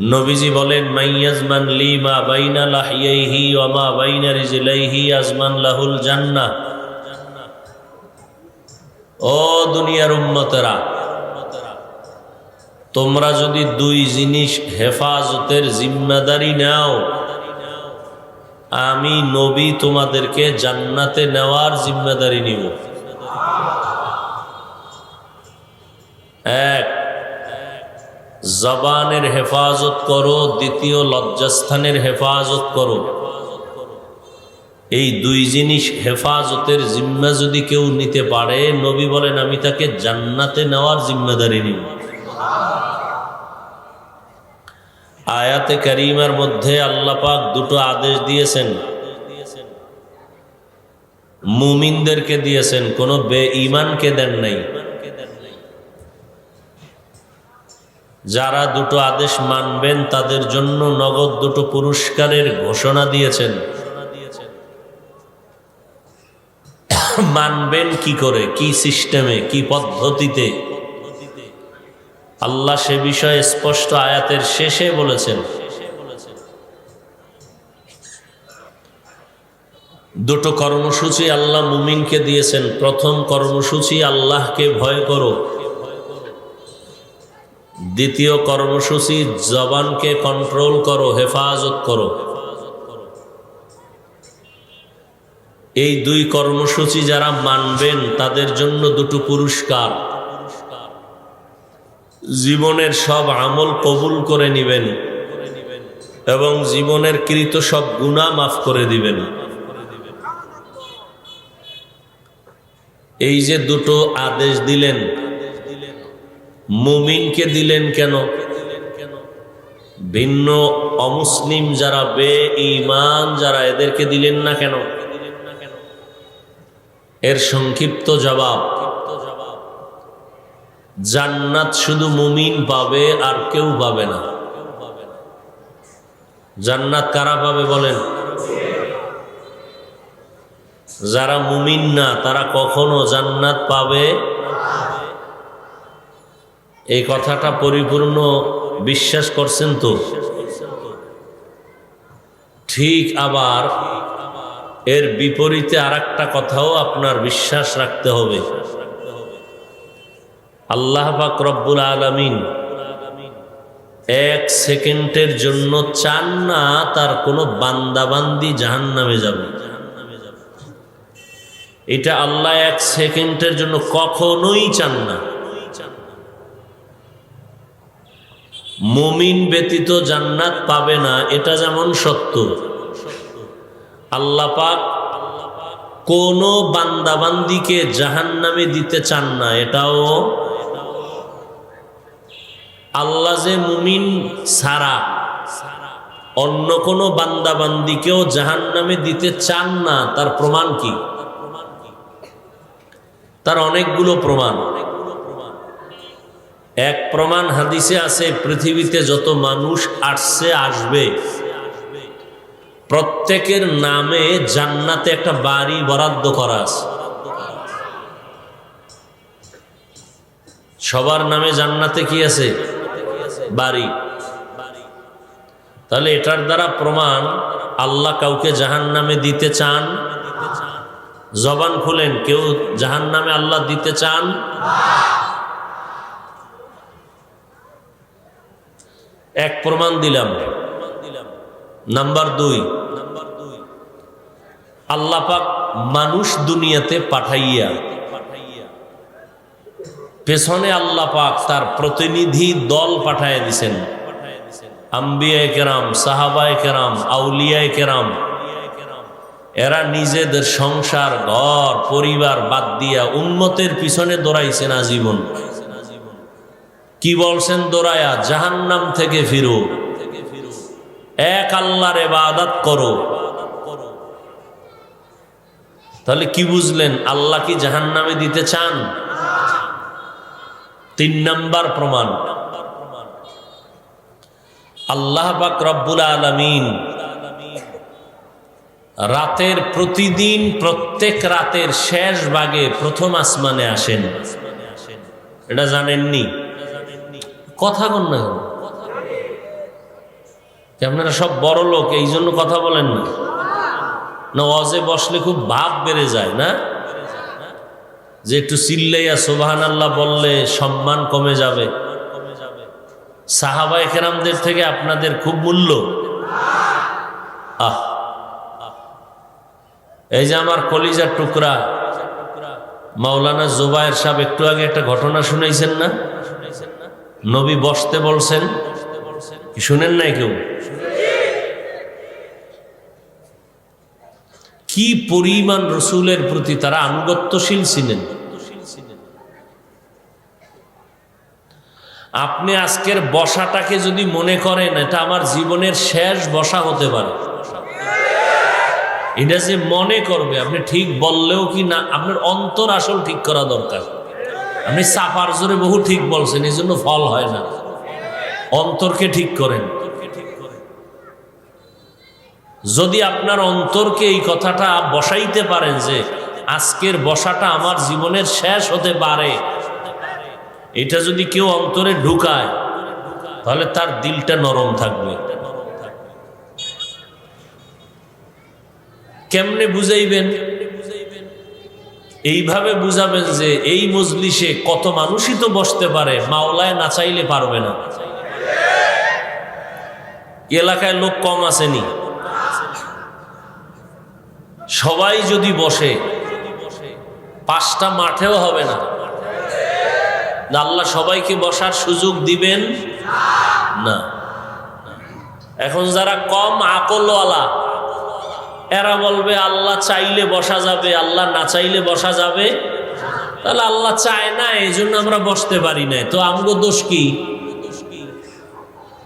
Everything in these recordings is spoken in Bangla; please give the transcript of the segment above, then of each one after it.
নবীজি বলেন মাইয়াজমান লি মা বাইনা লাহিয়াইহি ওয়া মা বাইনা রিজলাইহি আজমান লাহুল জান্নাহ। ও দুনিয়ার উম্মতেরা, তোমরা যদি দুই জিনিস হেফাজতের জিম্মাদারি নাও, আমি নবী তোমাদেরকে জান্নাতে নেওয়ার জিম্মাদারি নিব। এক জবানের হেফাজত করো, দ্বিতীয় লজ্জাস্থানের হেফাজত করো। এই দুই জিনিস হেফাজতের জিম্মা যদি কেউ নিতে পারে, নবী বলেন, আমি তাকে জান্নাতে নেওয়ার জিম্মাদারি নিব। আয়াতে করিমার মধ্যে আল্লাপাক দুটো আদেশ দিয়েছেন। মুমিনদেরকে দিয়েছেন, কোনো বে ইমানকে দেন নাই। যারা দুটো আদেশ মানবেন, তাদের জন্য নগদ দুটো পুরস্কারের ঘোষণা দিয়েছেন। মানবেন কি করে, কি সিস্টেমে, কি পদ্ধতিতে? আল্লাহ সে বিষয়ে স্পষ্ট আয়াতের শেষে বলেছেন, দুটো কর্মসূচি আল্লাহ মুমিনকে দিয়েছেন। প্রথম কর্মসূচি, আল্লাহকে ভয় করো। দ্বিতীয় কর্মসূচি, জবানকে কন্ট্রোল করো, হেফাজত করো। এই দুই কর্মসূচি যারা মানবেন, তাদের জন্য দুটো পুরস্কার। জীবনের সব আমল কবুল করে নিবেন এবং জীবনের কৃত সব গুণা মাফ করে দিবেন। এই যে দুটো আদেশ দিলেন মুমিনকে দিলেন কেন? ভিন্ন অমুসলিম যারা বে ইমান যারা এদেরকে দিলেন না কেন? এর সংক্ষিপ্ত জবাব। জান্নাত শুধু মুমিন পাবে আর কেউ পাবে না। জান্নাত কারা পাবে বলেন? যারা মুমিন না, তারা কখনো জান্নাত পাবে এই কথাটা পরিপূর্ণ বিশ্বাস করছেন তো? ঠিক আবার এর বিপরীতে আর কথাও আপনার বিশ্বাস রাখতে হবে। আল্লাহ পাক রব্বুল আলমিন এক সেকেন্ডের জন্য চান না তার কোনো বান্দাবান্দি জাহান নামে যাবে। এটা আল্লাহ এক সেকেন্ডের জন্য কখনোই চান না। মুমিন ব্যতীত জান্নাত পাবে না, এটা যেমন সত্য। আল্লাহ পাক কোন বান্দাবান্দিকে জাহান নামে দিতে চান না, এটাও আল্লাহ যে মুমিন সারা অন্য কোনো বান্দাবান্দিকেও জাহান নামে দিতে চান না, তার প্রমাণ কি? তার অনেকগুলো প্রমাণ। এক প্রমাণ হাদিসে আছে, পৃথিবীতে যত মানুষ আসছে, আসবে। প্রত্যেকের নামে জান্নাতে একটা বাড়ি বরাদ্দ করা আছে। সবার নামে জান্নাতে কি আছে? বাড়ি। তাহলে এটার দ্বারা প্রমাণ, আল্লাহ কাউকে জাহান নামে দিতে চান? জবান খুলেন, কেউ জাহান নামে আল্লাহ দিতে চান? এক প্রমাণ দিলাম। নাম্বার দুই, আল্লাহ পাক মানুষ দুনিয়াতে পাঠাইয়া, পেছনে আল্লাহ পাক তার প্রতিনিধি দল পাঠাইয়া দিছেন। আম্বিয়ায় কেরাম, সাহাবায় কেরাম আউলিয়ায় কেরাম, এরা নিজেদের সংসার, ঘর, পরিবার বাদ দিয়া উন্মতের পিছনে দৌড়াইছে দৌড়াইছেন আজীবন। কি বলছেন দৌড়ায়া জাহান্নাম থেকে ফিরো। এক আল্লাহর এবাদত করো। তাহলে কি বুঝলেন? আল্লাহ কি জাহান্নামে দিতে চান? তিন নাম্বার প্রমাণ। আল্লাহ পাক রব্বুল আলমিন রাতের প্রতিদিন প্রত্যেক রাতের শেষ ভাগে প্রথম আসমানে আসেন। এটা জানেননি? কথা কন না আপনারা সব বড় লোক, এই জন্য কথা বলেন না। না অজে বসলে খুব ভাব বেড়ে যায়, না? যে একটু চিল্লাইয়া সোবাহান আল্লাহ বললে সম্মান কমে যাবে। সাহাবাই কেরামদের থেকে আপনাদের খুব মূল্য। আহ। এই যে আমার কলিজার টুকরা, মাওলানা জোবায়ের সাহেব, একটু আগে একটা ঘটনা শুনেছেন না? নবী বসতে বলছেন, কি শুনেন নাই কেউ? কি পরিমাণ রসুলের প্রতি তারা আনুগত্যশীল ছিলেন? আপনি আজকের বসাটাকে যদি মনে করেন, এটা আমার জীবনের শেষ বসা হতে পারে। এটা যে মনে করবে, আপনি ঠিক বললেও কি না, আপনার অন্তর আসল ঠিক করা দরকার। আপনি চাপার জোরে বহু ঠিক বলছেন এই জন্য ফল হয় না। অন্তরকে ঠিক করেন। যদি আপনার অন্তরকে এই কথাটা বসাইতে পারেন যে, আজকের বসাটা আমার জীবনের শেষ হতে পারে, এটা যদি কেউ অন্তরে ঢুকায়, তাহলে তার দিলটা নরম থাকবে। কেমনে বুঝাইবেন? এইভাবে বুঝাবেন যে এই মজলিসে কত মানুষই তো বসতে পারে, মাওলায় না চাইলে পারবে না। এলাকায় লোক কম আসেনি। সবাই যদি বসে, পাঁচটা মাঠেও হবে না। আল্লাহ সবাইকে বসার সুযোগ দিবেন? না। এখন যারা কম, আকলওয়ালা এরা বলবে, আল্লাহ চাইলে বসা যাবে, আল্লাহ না চাইলে বসা যাবে। তাহলে আল্লাহ চায় না এই জন্য আমরা বসতে পারি না তো আমগো দোষ কি?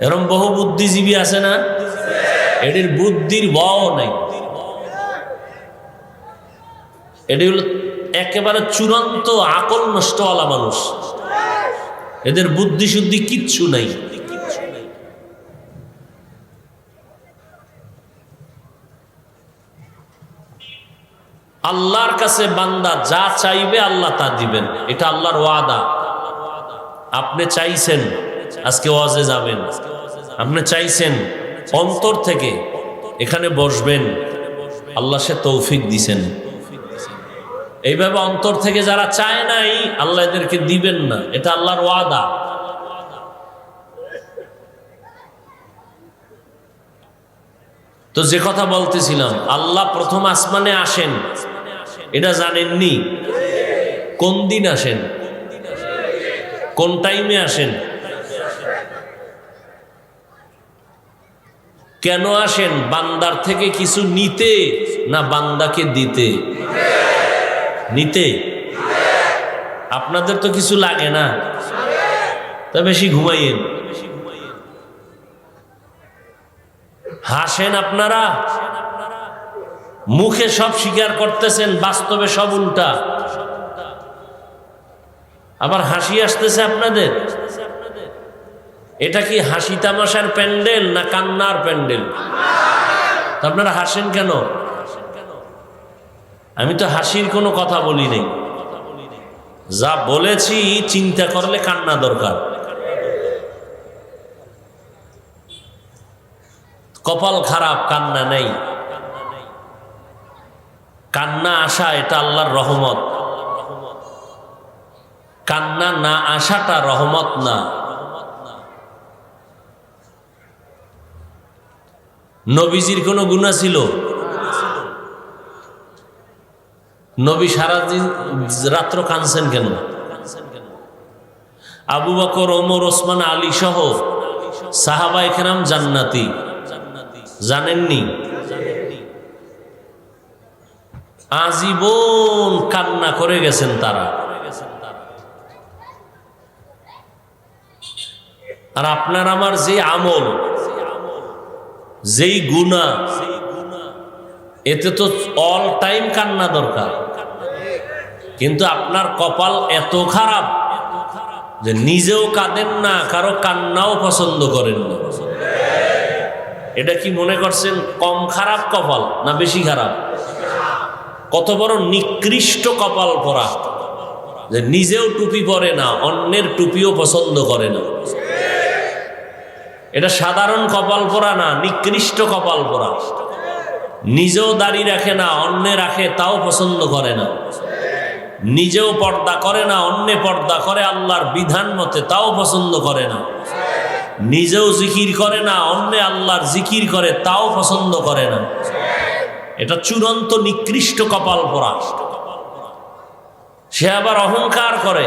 এরম বহু বুদ্ধিজীবী আছে না? এটির বুদ্ধির বও নাই। এটি হলো একেবারে চূড়ান্ত আকল নষ্টওয়ালা মানুষ। এদের বুদ্ধি শুদ্ধি কিচ্ছু নাই। আল্লাহর কাছে বান্দা যা চাইবে আল্লাহ তা দিবেন। এটা আল্লাহর ওয়াদা। আপনি চাইছেন, আজকে ওয়াজে যাবেন। আপনি চাইছেন, অন্তর থেকে এখানে বসবেন। আল্লাহ সে তৌফিক দিছেন। এইভাবে অন্তর থেকে যারা চায় নাই, আল্লাহ এদেরকে দিবেন না। এটা আল্লাহর ওয়াদা। তো যে কথা বলতেছিলাম, আল্লাহ প্রথম আসমানে আসেন। এটা জানেননি? কোন দিন আসেন? কোন টাইমে আসেন? কেন আসেন? বান্দার থেকে কিছু নিতে না বান্দাকে দিতে? নিতে? আপনাদের তো কিছু লাগে না। তা বেশি ঘুমাইয়েন। হাসেন আপনারা? মুখে সব স্বীকার করতেছেন, বাস্তবে সব উল্টা। আবার হাসি আসতেছে আপনাদের? এটা কি হাসি তামাশার প্যান্ডেল না কান্নার প্যান্ডেল? আপনারা হাসেন কেন? আমি তো হাসির কোনো কথা বলি নাই। যা বলেছি চিন্তা করলে কান্না দরকার। কপাল খারাপ, কান্না নেই। কান্না আসা এটা আল্লাহর রহমত। কান্না না আসাটা রহমত না। নবীজির কোনো গুণা ছিল? নবী সারাদিন রাত্র কানছেন কেন? আবু বকর, ওমর, ওসমান, আলী সহ সাহাবা একরাম জান্নাতি। জানেননি? আজীবন কান্না করে গেছেন তারা। আর আপনার আমার যে আমল, যেই গুণা এতে তো অল টাইম কান্না দরকার। কিন্তু আপনার কপাল এত খারাপ যে নিজেও কাঁদেন না, কারও কান্নাও পছন্দ করেন না। এটা কি মনে করছেন, কম খারাপ কপাল না বেশি খারাপ? কত বড় নিকৃষ্ট কপাল পরা। যে নিজেও টুপি পরে না, অন্যের টুপিও পছন্দ করে না। এটা সাধারণ কপাল পরা না, নিকৃষ্ট কপাল পরা। নিজেও দাড়ি রাখে না, অন্যে রাখে, তাও পছন্দ করে না। নিজেও পর্দা করে না, অন্যে পর্দা করে আল্লাহর বিধান মতে, তাও পছন্দ করে না। নিজেও জিকির করে না, অন্যে আল্লাহর জিকির করে, তাও পছন্দ করে না। এটা চূড়ান্ত নিকৃষ্ট কপাল পোড়া সে আবার অহংকার করে।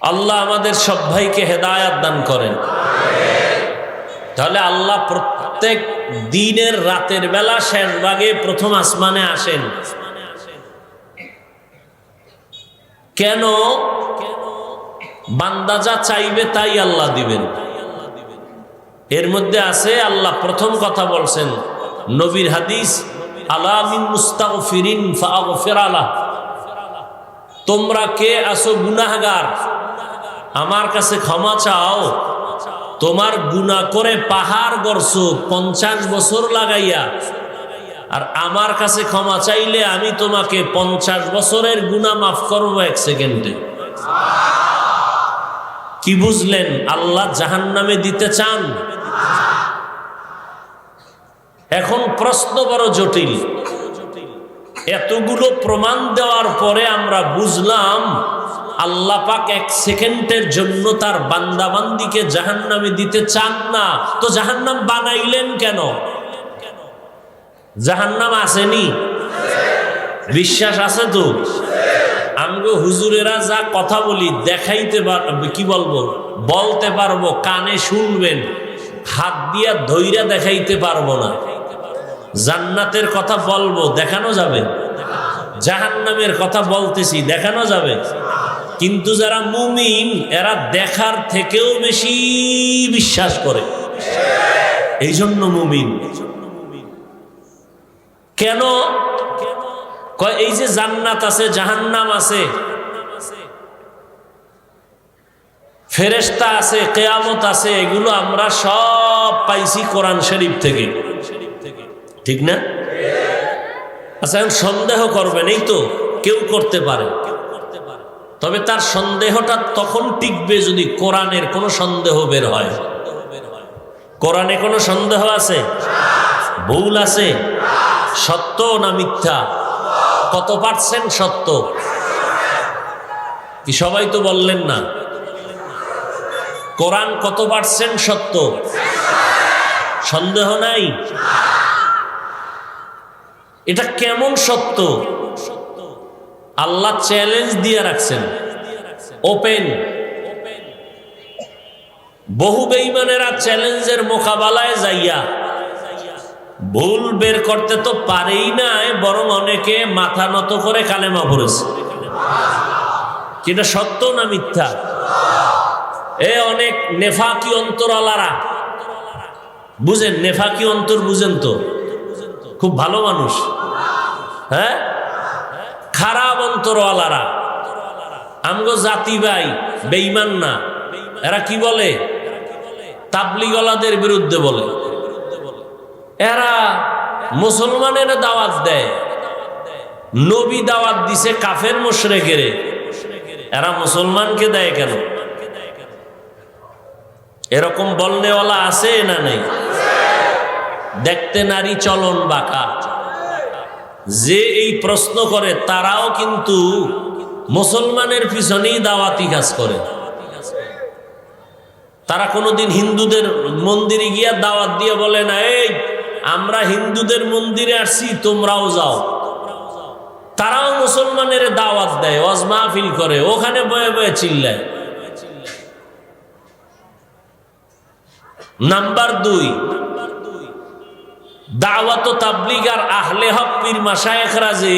আল্লাহ আমাদের সব ভাইকে হেদায়াত দান করেন। তাহলে আল্লাহ প্রত্যেক দিনের রাতের বেলা শেষ ভাগে প্রথম আসমানে আসেন। কেন? বান্দা যা চাইবে তাই আল্লাহ দিবেন। এর মধ্যে আছে, আল্লাহ প্রথম কথা বলছেন, নবীর হাদিস আলামিন মুস্তাগফিরিন ফাগফির আলাহ। তোমরা কে আসো গুনাহগার? আমার কাছে ক্ষমা চাও। তোমার গুণা করে পাহাড় গড়ছো, পঞ্চাশ বছর লাগাইয়া। আর আমার কাছে ক্ষমা চাইলে আমি তোমাকে পঞ্চাশ বছরের গুণা মাফ করব এক সেকেন্ডে। কি বুঝলেন? আল্লাহ জাহান নামে দিতে চান? এখন প্রশ্ন বড় জটিল। এতগুলো প্রমাণ দেওয়ার পরে আমরা বুঝলাম, আল্লাহ পাক এক সেকেন্ডের জন্য তার বান্দাবান্দিকে জাহান্নামে দিতে চান না। তো জাহান্নাম বানাইলেন কেন? জাহান্নাম আসেনি? বিশ্বাস আছে তো? আমগো হুজুরেরা যা কথা বলি, দেখাইতে পার কি বলব? বলতে পারব, কানে শুনবেন। হাত দিয়া ধৈরা দেখাইতে পারব না। জান্নাতের কথা বলব, দেখানো যাবে। জাহান্নামের কথা বলতেছি, দেখানো যাবে। কিন্তু যারা মুমিন, এরা দেখার থেকেও বেশি বিশ্বাস করে। এই জন্য মুমিন। কেন? এই যে জান্নাত আছে, জাহান্নাম আছে ফেরেস্তা আছে, কেয়ামত আছে, এগুলো আমরা সব পাইছি কোরআন শরীফ থেকে। ঠিক না? আচ্ছা এখন সন্দেহ করবেন, এই তো কেউ করতে পারে। তবে তার সন্দেহটা তখন টিকবে যদি কোরআনের কোনো সন্দেহ বের হয়। কোরআনে কোনো সন্দেহ আছে? ভুল আছে? সত্য না মিথ্যা? কত পার্সেন্ট সত্য? কি সবাই তো বললেন না? কোরআন কত পার্সেন্ট সত্য? সন্দেহ নাই? এটা কেমন সত্য? আল্লাহ চ্যালেঞ্জ দিয়ে রাখছেন। ওপেন বহু বেইমানেরা চ্যালেঞ্জের মোকাবেলায় যাইয়া ভুল বের করতে তো পারেই নাই, বরং অনেকে মাথা নত করে কালেমা পড়েছে। যেটা সত্য না মিথ্যা? এ অনেক নেফাকি অন্তরালারা। বুঝেন, নেফাকি অন্তর বুঝেন তো? খুব ভালো মানুষ। হ্যাঁ? খারাপ অন্তরওয়ালারা। আমগো জাতি ভাই বেইমান না। এরা কি বলে? তাবলিগলাদের বিরুদ্ধে বলে। এরা মুসলমানের দাওয়াত দেয়। নবী দাওয়াত দিছে কাফের মোশরেকেরে। এরা মুসলমানকে দেয় কেন? এরকম বলনেওয়ালা আছে না নেই? দেখতে নারী চলন বাঁকা। যে এই প্রশ্ন করে, তারাও কিন্তু মুসলমানের পিছনেই দাওয়াতি কাজ করে। তারা কোনোদিন হিন্দুদের মন্দিরে গিয়া দাওয়াত দিয়ে বলে না, এই, আমরা হিন্দুদের মন্দিরে আসছি, তোমরাও যাও। তারাও মুসলমানের দাওয়াত দেয়, ওয়াজ মাহফিল করে, ওখানে বয়ে বয়ে চিল্লায়। নাম্বার দুই, দাওয়াত তাবলিগ আর আহলে হক পীর মাসায়েখরা যে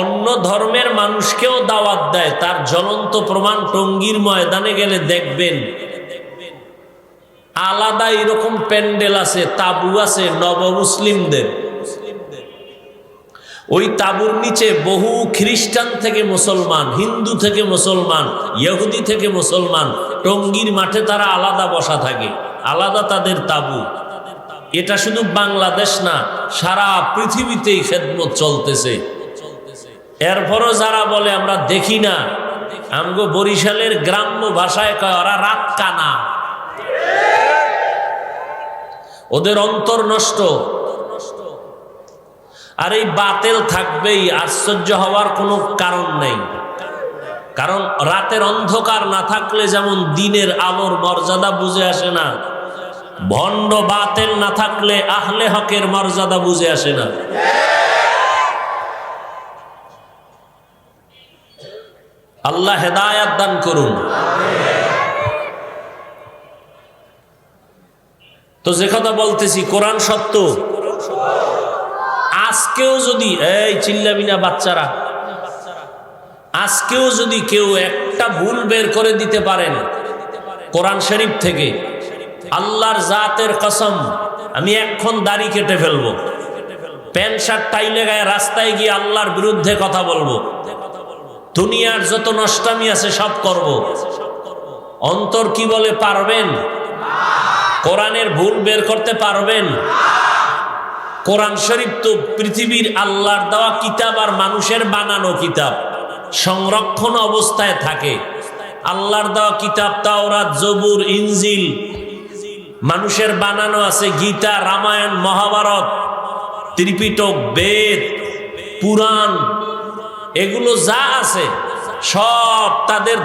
অন্য ধর্মের মানুষকেও দাওয়াত দেয়, তার জ্বলন্ত প্রমাণ টঙ্গির ময়দানে গেলে দেখবেন। আলাদা এরকম প্যান্ডেল আছে, তাবু আছে নব মুসলিমদের ওই তাবুর নিচে বহু খ্রিস্টান থেকে মুসলমান, হিন্দু থেকে মুসলমান, ইহুদি থেকে মুসলমান, টঙ্গীর মাঠে তারা আলাদা বসা থাকে, আলাদা তাদের তাবু। এটা শুধু বাংলাদেশ না, সারা পৃথিবীতেই খেদমত চলতেছে। এরপরও যারা বলে, আমরা দেখি না। আমগো বরিশালের গ্রাম্য ভাষায় কয়, ওরা রাত কানা। ওদের অন্তর নষ্ট। আর এই বাতেল থাকবেই, আশ্চর্য হওয়ার কোনো কারণ নেই। কারণ রাতের অন্ধকার না থাকলে যেমন দিনের আলোর মর্যাদা বুঝে আসে না, ভণ্ড বাতেল না থাকলে আহলে হকের মর্যাদা বুঝে আসে না। আল্লাহ হেদায়াত দান করুন। তো যে কথা বলতেছি, কোরআন সত্য? আজকেও যদি, এই চিল্লাবি না বাচ্চারা, আজকেও যদি কেউ একটা ভুল বের করে দিতে পারেন, কোরআন শরীফ থেকে, আল্লাহর জাতের কসম, আমি এখন দাড়ি কেটে ফেলব। প্যান্ট শার্ট টাইলে গায়ে রাস্তায় গিয়ে আল্লাহর বিরুদ্ধে কথা বলব। দুনিয়ার যত নষ্টামি আছে সব করব। অন্তর কি বলে পারবেন? কোরআনের ভুল বের করতে পারবেন? কোরআন শরীফ তো পৃথিবীর আল্লাহর দেওয়া কিতাব আর মানুষের বানানো কিতাব। সংরক্ষণ অবস্থায় থাকে। আল্লাহর দেওয়া কিতাব, তাওরাত, জবুর, ইনজিল। মানুষের বানানো আছে গীতা, রামায়ণ, মহাভারত, ত্রিপিটক, বেদ, পুরাণ। এগুলো যা আছে সব তাদের